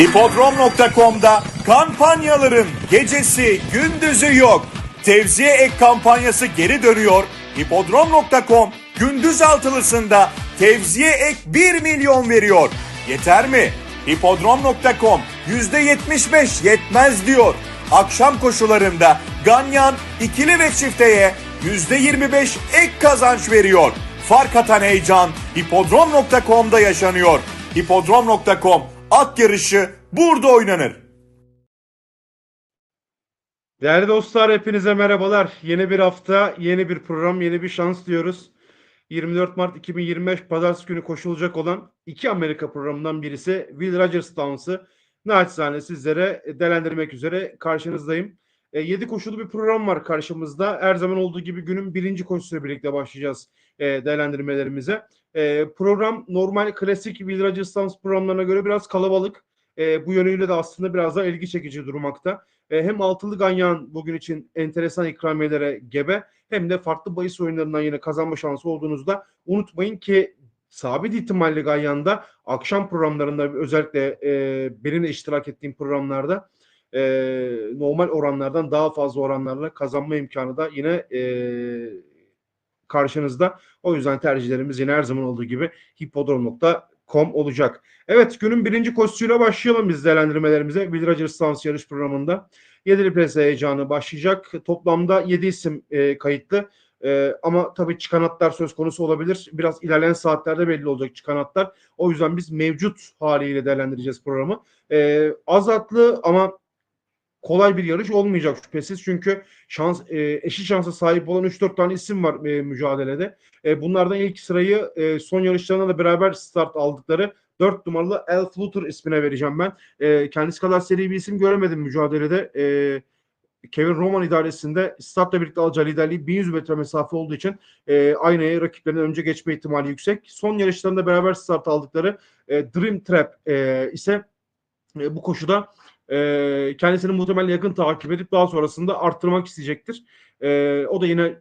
Hipodrom.com'da kampanyaların gecesi gündüzü yok. Tevziye ek kampanyası geri dönüyor. Hipodrom.com gündüz altılısında tevziye ek 1 milyon veriyor. Yeter mi? Hipodrom.com %75 yetmez diyor. Akşam koşularında Ganyan ikili ve çifteye %25 ek kazanç veriyor. Fark atan heyecan hipodrom.com'da yaşanıyor. Hipodrom.com at yarışı burada oynanır. Değerli dostlar hepinize merhabalar. Yeni bir hafta, yeni bir program, yeni bir şans diyoruz. 24 Mart 2025 Pazartesi günü koşulacak olan iki Amerika programından birisi Will Rogers Downs'ı naçizane sizlere değerlendirmek üzere karşınızdayım. 7 koşulu bir program var karşımızda. Her zaman olduğu gibi günün birinci koşusuyla birlikte başlayacağız e, değerlendirmelerimize. E, program normal klasik Will Rogers Downs programlarına göre biraz kalabalık. E, bu yönüyle de aslında biraz daha ilgi çekici durmakta. E, hem altılı ganyan bugün için enteresan ikramiyelere gebe hem de farklı bahis oyunlarından yine kazanma şansı olduğunuzda unutmayın ki sabit ihtimalli ganyanda akşam programlarında özellikle e, benim iştirak ettiğim programlarda e, normal oranlardan daha fazla oranlarla kazanma imkanı da yine e, karşınızda. O yüzden tercihlerimiz yine her zaman olduğu gibi hipodrom.com olacak. Evet günün birinci koşusuyla başlayalım biz değerlendirmelerimize. Will Rogers Dance yarış programında. Yedili Pres heyecanı başlayacak. Toplamda 7 isim e, kayıtlı. E, ama tabii çıkan hatlar söz konusu olabilir. Biraz ilerleyen saatlerde belli olacak çıkan hatlar. O yüzden biz mevcut haliyle değerlendireceğiz programı. E, az ama kolay bir yarış olmayacak şüphesiz. Çünkü şans e, eşit şansa sahip olan 3-4 tane isim var e, mücadelede. E, bunlardan ilk sırayı e, son yarışlarına da beraber start aldıkları 4 numaralı El Flutter ismine vereceğim ben. E, kendisi kadar seri bir isim göremedim mücadelede. E, Kevin Roman idaresinde startla birlikte alacağı liderliği 1100 metre mesafe olduğu için e, aynaya rakiplerinden önce geçme ihtimali yüksek. Son yarışlarında beraber start aldıkları e, Dream Trap e, ise e, bu koşuda e, kendisini muhtemelen yakın takip edip daha sonrasında arttırmak isteyecektir. E, o da yine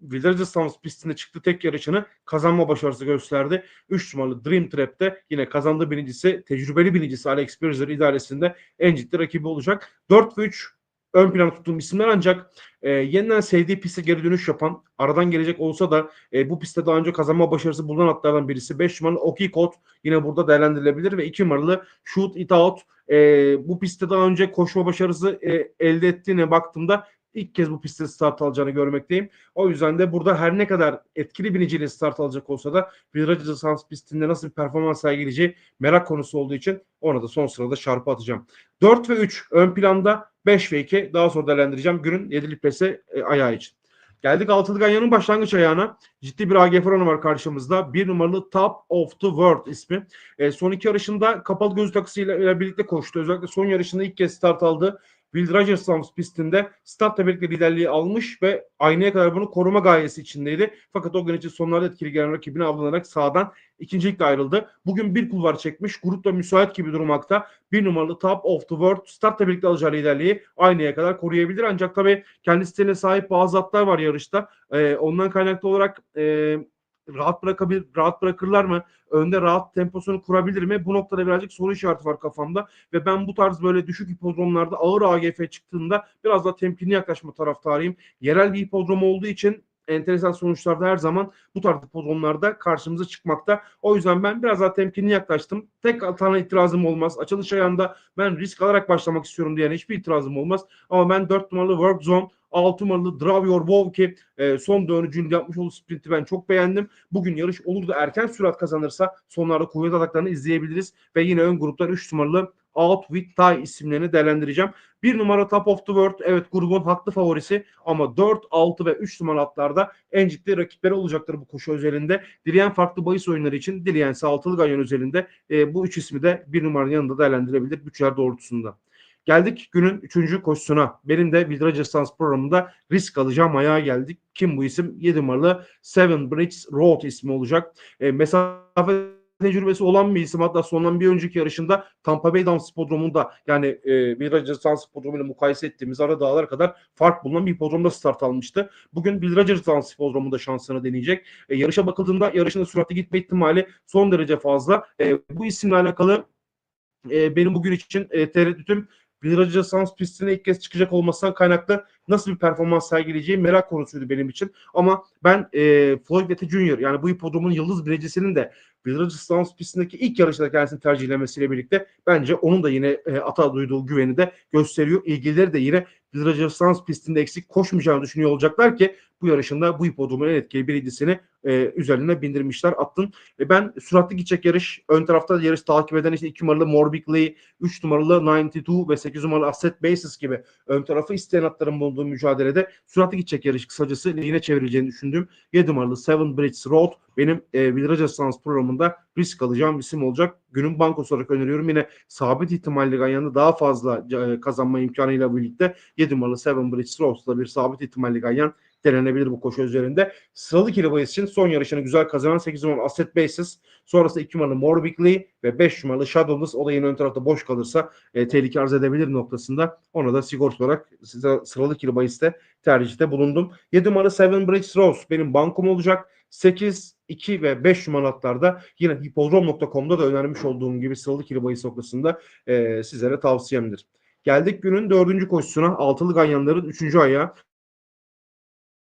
Wilderstans pistinde çıktı tek yarışını kazanma başarısı gösterdi. 3 numaralı Dream Trap'te yine kazandığı birincisi tecrübeli birincisi Alex Birzer idaresinde en ciddi rakibi olacak. 4 ve 3 ön plana tuttuğum isimler ancak e, yeniden sevdiği piste geri dönüş yapan aradan gelecek olsa da e, bu pistte daha önce kazanma başarısı bulunan atlardan birisi. 5 numaralı Oki Kot yine burada değerlendirilebilir ve 2 numaralı Shoot It Out e, bu pistte daha önce koşma başarısı e, elde ettiğine baktığımda ilk kez bu pistte start alacağını görmekteyim. O yüzden de burada her ne kadar etkili biniciyle start alacak olsa da Virajı Sans pistinde nasıl bir performans sergileyeceği merak konusu olduğu için ona da son sırada çarpı atacağım. 4 ve 3 ön planda 5 ve 2 daha sonra değerlendireceğim günün 7'li pese e, ayağı için. Geldik altılı ganyanın başlangıç ayağına. Ciddi bir AGF oranı var karşımızda. Bir numaralı Top of the World ismi. E, son iki yarışında kapalı göz takısıyla birlikte koştu. Özellikle son yarışında ilk kez start aldı. Will Rogers pistinde startla birlikte liderliği almış ve aynaya kadar bunu koruma gayesi içindeydi. Fakat o gün için sonlarda etkili gelen rakibine avlanarak sağdan ikincilikle ayrıldı. Bugün bir kulvar çekmiş. Grupta müsait gibi durmakta. Bir numaralı Top of the World startla birlikte alacağı liderliği aynaya kadar koruyabilir. Ancak tabii kendi sahip bazı atlar var yarışta. Ee, ondan kaynaklı olarak e, rahat bırakabilir, rahat bırakırlar mı? Önde rahat temposunu kurabilir mi? Bu noktada birazcık soru işareti var kafamda ve ben bu tarz böyle düşük hipodromlarda ağır AGF çıktığında biraz daha temkinli yaklaşma taraftarıyım. Yerel bir hipodrom olduğu için enteresan sonuçlarda her zaman bu tarz hipodromlarda karşımıza çıkmakta. O yüzden ben biraz daha temkinli yaklaştım. Tek tane itirazım olmaz. Açılış ayağında ben risk alarak başlamak istiyorum diyen hiçbir itirazım olmaz. Ama ben 4 numaralı Work Zone 6 numaralı Draw Your Bow ki e, son dönücünü yapmış olduğu sprinti ben çok beğendim. Bugün yarış olur da erken sürat kazanırsa sonlarda kuvvet ataklarını izleyebiliriz. Ve yine ön gruptan 3 numaralı Out With Tie isimlerini değerlendireceğim. Bir numara Top of the World evet grubun haklı favorisi ama 4, 6 ve 3 numara atlarda en ciddi rakipleri olacaktır bu koşu özelinde. Dileyen farklı bahis oyunları için dileyense altılı ganyan özelinde e, bu üç ismi de bir numaranın yanında değerlendirebilir bütçeler doğrultusunda. Geldik günün üçüncü koşusuna. Benim de Vidrage Stans programında risk alacağım ayağa geldik. Kim bu isim? 7 numaralı Seven Bridges Road ismi olacak. E, mesafe tecrübesi olan bir isim. Hatta sondan bir önceki yarışında Tampa Bay Downs Hipodromu'nda yani e, Vidrage Stans Hipodromu ile mukayese ettiğimiz ara dağlar kadar fark bulunan bir hipodromda start almıştı. Bugün Vidrage Stans Hipodromu'nda şansını deneyecek. E, yarışa bakıldığında yarışın süratli gitme ihtimali son derece fazla. E, bu isimle alakalı e, benim bugün için e, tereddütüm Virajı Sans pistine ilk kez çıkacak olmasından kaynaklı nasıl bir performans sergileyeceği merak konusuydu benim için. Ama ben e, Floyd Vettel Jr. yani bu hipodromun yıldız birincisinin de Sans pistindeki ilk yarışta kendisini tercihlemesiyle birlikte bence onun da yine e, ata duyduğu güveni de gösteriyor. İlgilileri de yine Sans pistinde eksik koşmayacağını düşünüyor olacaklar ki bu yarışında bu hipodromun en etkili birincisini e, üzerine bindirmişler attın. E, ben süratli gidecek yarış ön tarafta yarış takip eden işte 2 numaralı Morbickley, 3 numaralı 92 ve 8 numaralı Asset Basis gibi ön tarafı isteyen atların bulunduğu mücadelede süratli gidecek yarış kısacası lehine çevireceğini düşündüğüm 7 numaralı Seven Bridges Road benim e, Viraj Asans programında risk alacağım isim olacak. Günün bankosu olarak öneriyorum. Yine sabit ihtimalli ganyanı daha fazla e, kazanma imkanıyla birlikte 7 numaralı Seven Bridges Road'da bir sabit ihtimalli ganyan denenebilir bu koşu üzerinde. Sıralı kilo bahis için son yarışını güzel kazanan 8 numaralı Asset Basis. Sonrasında 2 numaralı Morbickley ve 5 numaralı Shadowless. O da yine ön tarafta boş kalırsa e, tehlike arz edebilir noktasında. Ona da sigorta olarak size sıralı kilo bahiste tercihte bulundum. 7 numaralı Seven Bridges Rose benim bankom olacak. 8, 2 ve 5 numaralarda yine hipodrom.com'da da önermiş olduğum gibi sıralı kilo bahis noktasında e, sizlere tavsiyemdir. Geldik günün dördüncü koşusuna. Altılı ganyanların üçüncü ayağı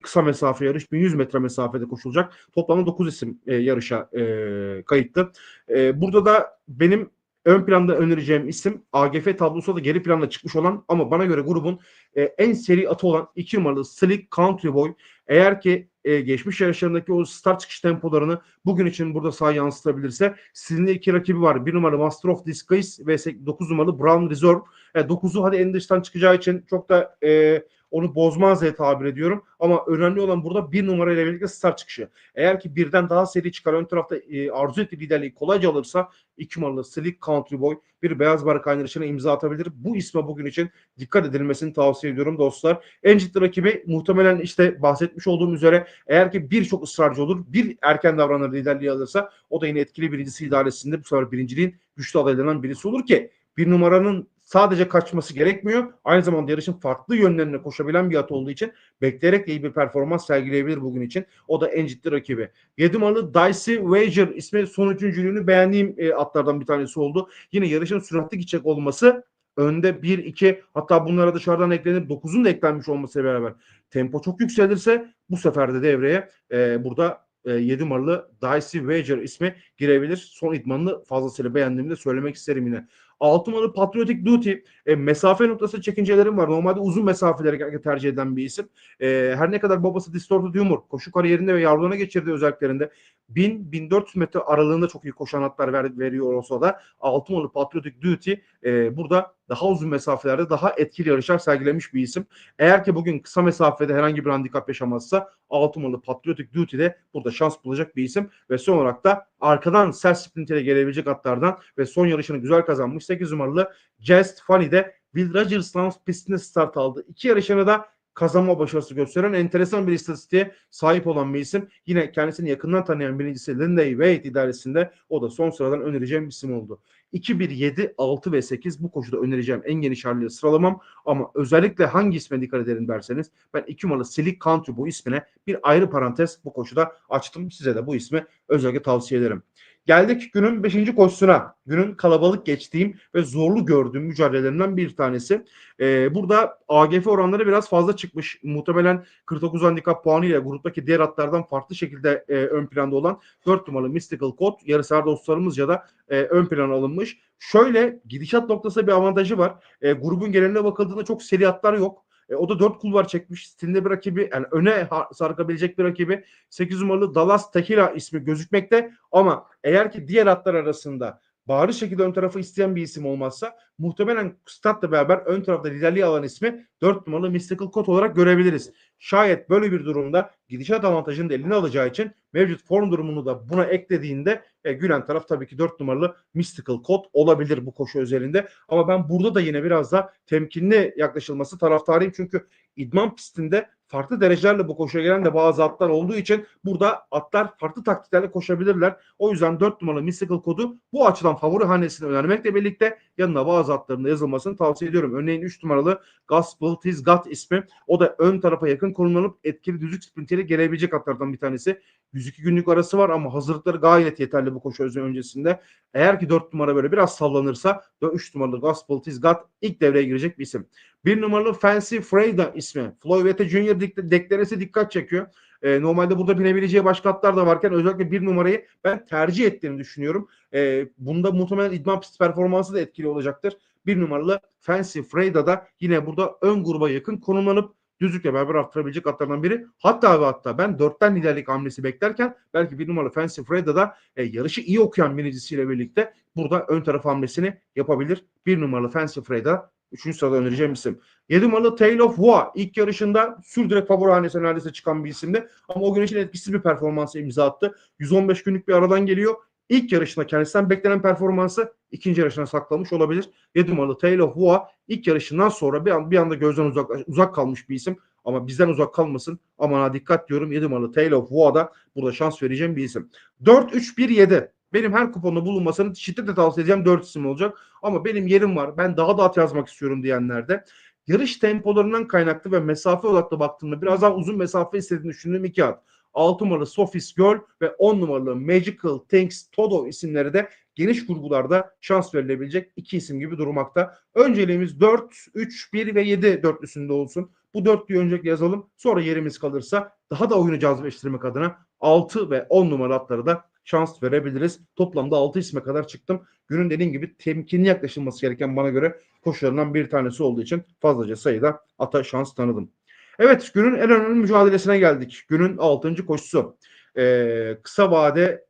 kısa mesafe yarış 1100 metre mesafede koşulacak. Toplamda 9 isim e, yarışa e, kayıtlı. E, burada da benim ön planda önereceğim isim AGF tablosu da geri planda çıkmış olan ama bana göre grubun e, en seri atı olan 2 numaralı Slick Country Boy. Eğer ki e, geçmiş yarışlarındaki o start çıkış tempolarını bugün için burada sağ yansıtabilirse sizin de iki rakibi var. 1 numaralı Master of Disguise ve 9 numaralı Brown Reserve. E, 9'u hadi en dıştan çıkacağı için çok da e, onu bozmaz diye tabir ediyorum. Ama önemli olan burada bir numarayla birlikte start çıkışı. Eğer ki birden daha seri çıkar ön tarafta e, arzu ettiği liderliği kolayca alırsa iki numaralı Slick Country Boy bir beyaz barak yarışına imza atabilir. Bu isme bugün için dikkat edilmesini tavsiye ediyorum dostlar. En ciddi rakibi muhtemelen işte bahsetmiş olduğum üzere eğer ki birçok ısrarcı olur, bir erken davranır liderliği alırsa o da yine etkili birincisi idaresinde bu sefer birinciliğin güçlü adaylarından birisi olur ki bir numaranın sadece kaçması gerekmiyor. Aynı zamanda yarışın farklı yönlerine koşabilen bir at olduğu için bekleyerek de iyi bir performans sergileyebilir bugün için. O da en ciddi rakibi. 7 numaralı Dicey Wager ismi son üçüncülüğünü beğendiğim e, atlardan bir tanesi oldu. Yine yarışın süratli gidecek olması önde 1-2 hatta bunlara dışarıdan eklenip 9'un da eklenmiş olmasıyla beraber tempo çok yükselirse bu sefer de devreye e, burada e, 7 numaralı Dicey Wager ismi girebilir. Son idmanını fazlasıyla beğendiğimi de söylemek isterim yine. 6 numaralı Patriotic Duty e, mesafe noktası çekincelerim var. Normalde uzun mesafeleri tercih eden bir isim. E, her ne kadar babası Distorted Humor koşu kariyerinde ve yavrularına geçirdiği özelliklerinde 1000-1400 metre aralığında çok iyi koşan atlar ver, veriyor olsa da 6 numaralı Patriotic Duty e, burada daha uzun mesafelerde daha etkili yarışlar sergilemiş bir isim. Eğer ki bugün kısa mesafede herhangi bir handikap yaşamazsa 6 numaralı Patriotic Duty de burada şans bulacak bir isim ve son olarak da arkadan sert sprintere gelebilecek atlardan ve son yarışını güzel kazanmış 8 numaralı Just Funny de Will Rogers Lance pistinde start aldı. İki yarışını da kazanma başarısı gösteren enteresan bir istatistiğe sahip olan bir isim. Yine kendisini yakından tanıyan birincisi Lindsay Wade idaresinde o da son sıradan önereceğim isim oldu. 2, 1, 7, 6 ve 8 bu koşuda önereceğim en geniş haliyle sıralamam ama özellikle hangi isme dikkat edelim derseniz ben 2 numaralı Silik Country bu ismine bir ayrı parantez bu koşuda açtım. Size de bu ismi özellikle tavsiye ederim. Geldik günün 5. koşusuna. Günün kalabalık geçtiğim ve zorlu gördüğüm mücadelelerinden bir tanesi. Ee, burada AGF oranları biraz fazla çıkmış. Muhtemelen 49 handikap puanıyla gruptaki diğer atlardan farklı şekilde e, ön planda olan 4 numaralı Mystical Code yarışar dostlarımızca da e, ön plana alınmış. Şöyle gidişat noktası bir avantajı var. E, grubun geneline bakıldığında çok seri atlar yok. E, o da 4 kulvar çekmiş. Stilinde bir rakibi yani öne sarkabilecek bir rakibi 8 numaralı Dallas Tequila ismi gözükmekte ama eğer ki diğer atlar arasında bariz şekilde ön tarafı isteyen bir isim olmazsa muhtemelen statla beraber ön tarafta liderliği alan ismi 4 numaralı Mystical Code olarak görebiliriz. Şayet böyle bir durumda gidişat avantajını da eline alacağı için mevcut form durumunu da buna eklediğinde e, gülen taraf tabii ki 4 numaralı Mystical Code olabilir bu koşu özelinde. Ama ben burada da yine biraz da temkinli yaklaşılması taraftarıyım. Çünkü idman pistinde farklı derecelerle bu koşuya gelen de bazı atlar olduğu için burada atlar farklı taktiklerle koşabilirler. O yüzden 4 numaralı Mystical kodu bu açıdan favori hanesine önermekle birlikte yanına bazı atların yazılmasını tavsiye ediyorum. Örneğin 3 numaralı Gospel Tis God ismi. O da ön tarafa yakın konumlanıp etkili düzlük sprinteri gelebilecek atlardan bir tanesi. 102 günlük arası var ama hazırlıkları gayet yeterli bu koşu öncesinde. Eğer ki 4 numara böyle biraz sallanırsa 3 numaralı Gospel Tis God ilk devreye girecek bir isim. Bir numaralı Fancy Freyda ismi. Floyd Vete Junior deklaresi dikkat çekiyor. Ee, normalde burada binebileceği başka atlar da varken özellikle bir numarayı ben tercih ettiğini düşünüyorum. Ee, bunda muhtemelen idman pist performansı da etkili olacaktır. Bir numaralı Fancy Freyda da yine burada ön gruba yakın konumlanıp düzlükle beraber arttırabilecek atlardan biri. Hatta ve hatta ben dörtten liderlik hamlesi beklerken belki bir numaralı Fancy Freyda da e, yarışı iyi okuyan binicisiyle birlikte burada ön taraf hamlesini yapabilir. Bir numaralı Fancy Freyda Üçüncü sırada önereceğim isim. 7 numaralı Tale of War ilk yarışında sürdürek favori hanesine neredeyse çıkan bir isimdi. Ama o gün için etkisiz bir performansı imza attı. 115 günlük bir aradan geliyor. İlk yarışında kendisinden beklenen performansı ikinci yarışına saklamış olabilir. 7 numaralı Tale of War ilk yarışından sonra bir, an, bir anda gözden uzak, uzak kalmış bir isim. Ama bizden uzak kalmasın. Aman ha dikkat diyorum. 7 numaralı Tale of War'da burada şans vereceğim bir isim. 4-3-1-7 benim her kuponda bulunmasını şiddetle tavsiye edeceğim 4 isim olacak. Ama benim yerim var. Ben daha da at yazmak istiyorum diyenlerde yarış tempolarından kaynaklı ve mesafe odaklı baktığımda biraz daha uzun mesafe istediğini düşündüğüm iki at. 6 numaralı Sophie's Girl ve 10 numaralı Magical Things Todo isimleri de geniş kurgularda şans verilebilecek iki isim gibi durmakta. Önceliğimiz 4, 3, 1 ve 7 dörtlüsünde olsun. Bu dörtlüyü öncelikle yazalım. Sonra yerimiz kalırsa daha da oyunu cazibleştirmek adına 6 ve 10 numaralı atları da şans verebiliriz. Toplamda 6 isme kadar çıktım. Günün dediğim gibi temkinli yaklaşılması gereken bana göre koşularından bir tanesi olduğu için fazlaca sayıda ata şans tanıdım. Evet günün en önemli mücadelesine geldik. Günün 6. koşusu. Ee, kısa vade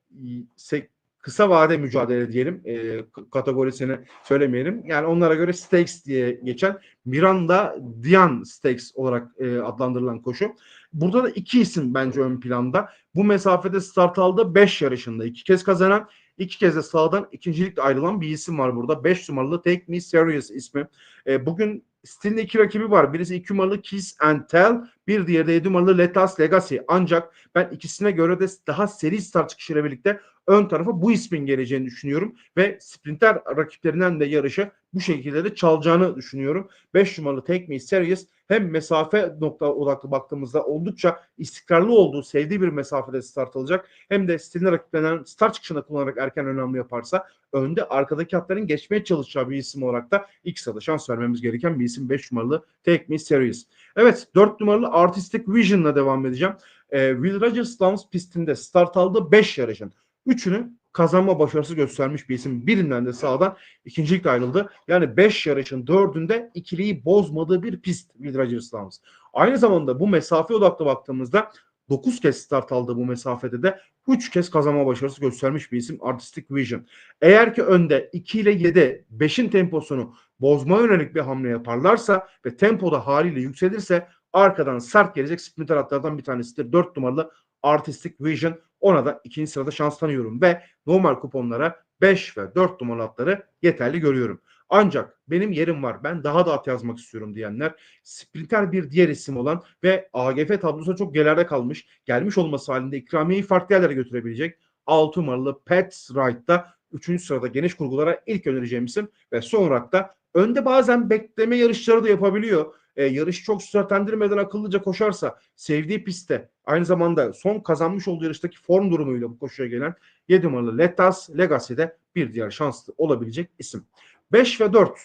kısa vade mücadele diyelim. Ee, kategorisini söylemeyelim. Yani onlara göre stakes diye geçen Miranda Dian Stakes olarak e, adlandırılan koşu. Burada da iki isim bence ön planda. Bu mesafede start aldı 5 yarışında. iki kez kazanan, iki kez de sağdan ikincilikle ayrılan bir isim var burada. 5 numaralı Take Me Serious ismi. E, bugün stilinde iki rakibi var. Birisi 2 numaralı Kiss and Tell. Bir diğeri de 7 numaralı Let Us Legacy. Ancak ben ikisine göre de daha seri start çıkışıyla birlikte ön tarafa bu ismin geleceğini düşünüyorum. Ve sprinter rakiplerinden de yarışı bu şekilde de çalacağını düşünüyorum. 5 numaralı Take Me Serious hem mesafe nokta odaklı baktığımızda oldukça istikrarlı olduğu, sevdiği bir mesafede start alacak. Hem de stilini rakiplerinden start çıkışında kullanarak erken önemli yaparsa önde arkadaki atların geçmeye çalışacağı bir isim olarak da ilk sırada şans vermemiz gereken bir isim 5 numaralı Take Me Serious. Evet 4 numaralı Artistic Vision'la devam edeceğim. Ee, Will Rogers Downs pistinde start aldı 5 yarışın. Üçünü kazanma başarısı göstermiş bir isim. Birinden de sağdan ikincilikle ayrıldı. Yani 5 yarışın dördünde ikiliyi bozmadığı bir pist Will Rogers Downs. Aynı zamanda bu mesafe odaklı baktığımızda 9 kez start aldığı bu mesafede de 3 kez kazanma başarısı göstermiş bir isim Artistic Vision. Eğer ki önde 2 ile 7 5'in temposunu bozma yönelik bir hamle yaparlarsa ve tempoda haliyle yükselirse arkadan sert gelecek sprinter atlardan bir tanesidir. 4 numaralı Artistic Vision. Ona da ikinci sırada şans tanıyorum ve normal kuponlara 5 ve 4 numaralı atları yeterli görüyorum. Ancak benim yerim var. Ben daha da at yazmak istiyorum diyenler sprinter bir diğer isim olan ve AGF tablosu çok gelerde kalmış. Gelmiş olması halinde ikramiyeyi farklı yerlere götürebilecek 6 numaralı Pets Right'ta 3. sırada geniş kurgulara ilk önereceğim isim ve son olarak da önde bazen bekleme yarışları da yapabiliyor. Ee, yarışı çok süratlendirmeden akıllıca koşarsa sevdiği pistte aynı zamanda son kazanmış olduğu yarıştaki form durumuyla bu koşuya gelen 7 numaralı Letas Legacy'de bir diğer şanslı olabilecek isim. 5 ve 4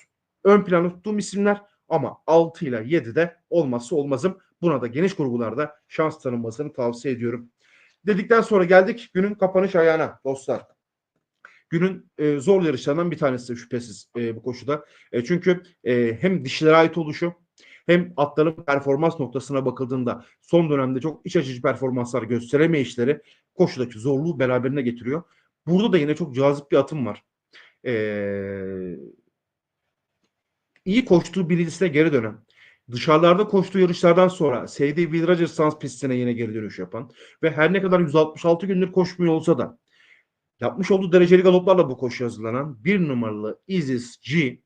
ön planda tuttuğum isimler ama 6 ile 7 de olmazsa olmazım. Buna da geniş kurgularda şans tanınmasını tavsiye ediyorum. Dedikten sonra geldik günün kapanış ayağına dostlar. Günün e, zor yarışlarından bir tanesi şüphesiz e, bu koşuda. E, çünkü e, hem dişilere ait oluşu hem atların performans noktasına bakıldığında son dönemde çok iç açıcı performanslar gösteremeyişleri koşudaki zorluğu beraberine getiriyor. Burada da yine çok cazip bir atım var. Ee, iyi koştuğu birincisine geri dönen, dışarılarda koştuğu yarışlardan sonra sevdiği Will Rogers Sans pistine yine geri dönüş yapan ve her ne kadar 166 gündür koşmuyor olsa da yapmış olduğu dereceli galoplarla bu koşu hazırlanan bir numaralı Isis G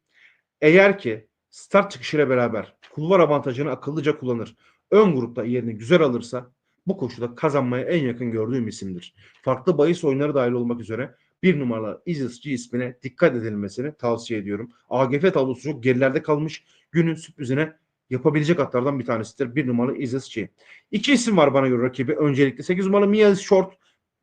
eğer ki start çıkışıyla beraber kulvar avantajını akıllıca kullanır. ön grupta yerini güzel alırsa bu koşuda kazanmaya en yakın gördüğüm isimdir. Farklı bahis oyunları dahil olmak üzere bir numaralı Isis G ismine dikkat edilmesini tavsiye ediyorum. AGF tablosu çok gerilerde kalmış. Günün sürprizine yapabilecek atlardan bir tanesidir. Bir numaralı Isis G. İki isim var bana göre rakibi. Öncelikle 8 numaralı Mia Short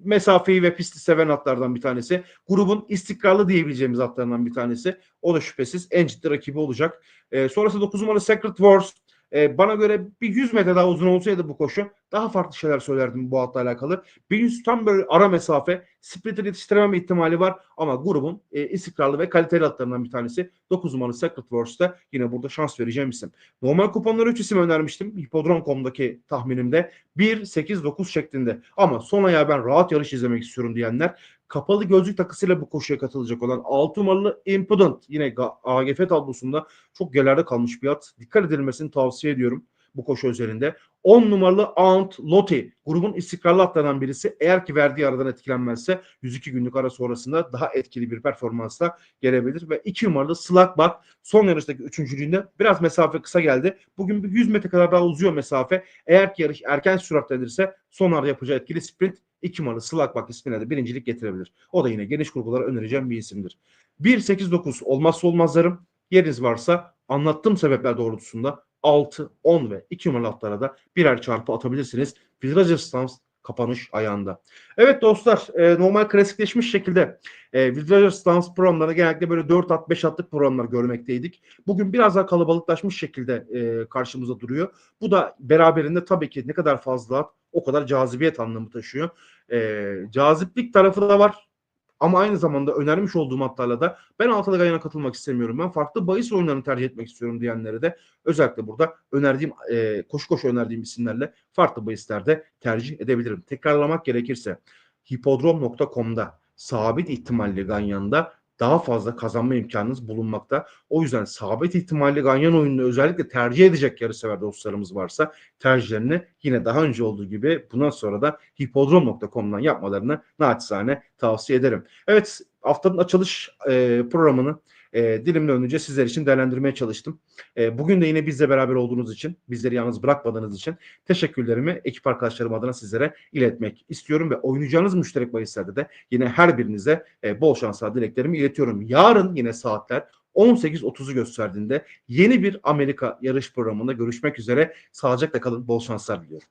mesafeyi ve pisti seven atlardan bir tanesi. Grubun istikrarlı diyebileceğimiz atlarından bir tanesi. O da şüphesiz en ciddi rakibi olacak. Ee, sonrası 9 numaralı Secret Wars. Ee, bana göre bir 100 metre daha uzun olsaydı bu koşu daha farklı şeyler söylerdim bu atla alakalı. 1100 tam böyle ara mesafe sprinter yetiştirememe ihtimali var ama grubun e, istikrarlı ve kaliteli atlarından bir tanesi 9 numaralı Secret Wars'ta yine burada şans vereceğim isim. Normal kuponları 3 isim önermiştim. Hippodrom.com'daki tahminimde 1, 8, 9 şeklinde. Ama son ayağı ben rahat yarış izlemek istiyorum diyenler kapalı gözlük takısıyla bu koşuya katılacak olan 6 numaralı Impudent yine AGF tablosunda çok gelerde kalmış bir at. Dikkat edilmesini tavsiye ediyorum bu koşu özelinde. 10 numaralı Aunt Lottie grubun istikrarlı atlarından birisi. Eğer ki verdiği aradan etkilenmezse 102 günlük ara sonrasında daha etkili bir performansla gelebilir. Ve 2 numaralı Slugback son yarıştaki üçüncülüğünde biraz mesafe kısa geldi. Bugün bir 100 metre kadar daha uzuyor mesafe. Eğer ki yarış erken süratlenirse sonlarda yapacağı etkili sprint 2 numaralı Slugback ismine de birincilik getirebilir. O da yine geniş kurgulara önereceğim bir isimdir. 1-8-9 olmazsa olmazlarım. Yeriniz varsa anlattığım sebepler doğrultusunda 6, 10 ve 2 numaralı da birer çarpı atabilirsiniz. Viraj stans kapanış ayağında. Evet dostlar e, normal klasikleşmiş şekilde e, Viraj stans programlarında genellikle böyle 4 at 5 atlık programlar görmekteydik. Bugün biraz daha kalabalıklaşmış şekilde e, karşımıza duruyor. Bu da beraberinde tabii ki ne kadar fazla at o kadar cazibiyet anlamı taşıyor. E, caziplik tarafı da var. Ama aynı zamanda önermiş olduğum hatlarla da ben altılı gayana katılmak istemiyorum. Ben farklı bahis oyunlarını tercih etmek istiyorum diyenlere de özellikle burada önerdiğim e, koşu koşu önerdiğim isimlerle farklı bahislerde tercih edebilirim. Tekrarlamak gerekirse hipodrom.com'da sabit ihtimalli ganyanda daha fazla kazanma imkanınız bulunmakta. O yüzden sabit ihtimalli ganyan oyununu özellikle tercih edecek yarışsever dostlarımız varsa tercihlerini yine daha önce olduğu gibi bundan sonra da hipodrom.com'dan yapmalarını naçizane tavsiye ederim. Evet haftanın açılış e, programını e, dilimle önce sizler için değerlendirmeye çalıştım. E, bugün de yine bizle beraber olduğunuz için, bizleri yalnız bırakmadığınız için teşekkürlerimi ekip arkadaşlarım adına sizlere iletmek istiyorum ve oynayacağınız müşterek bahislerde de yine her birinize e, bol şanslar dileklerimi iletiyorum. Yarın yine saatler 18.30'u gösterdiğinde yeni bir Amerika yarış programında görüşmek üzere. Sağlıcakla kalın, bol şanslar diliyorum.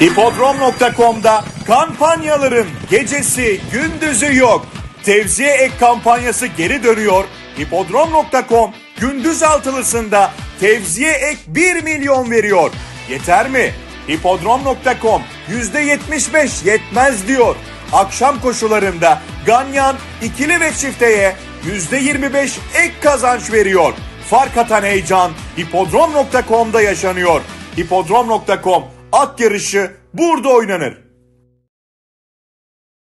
Hipodrom.com'da kampanyaların gecesi gündüzü yok. Tevziye ek kampanyası geri dönüyor. Hipodrom.com gündüz altılısında tevziye ek 1 milyon veriyor. Yeter mi? Hipodrom.com %75 yetmez diyor. Akşam koşularında Ganyan ikili ve çifteye %25 ek kazanç veriyor. Fark atan heyecan hipodrom.com'da yaşanıyor. Hipodrom.com at yarışı burada oynanır.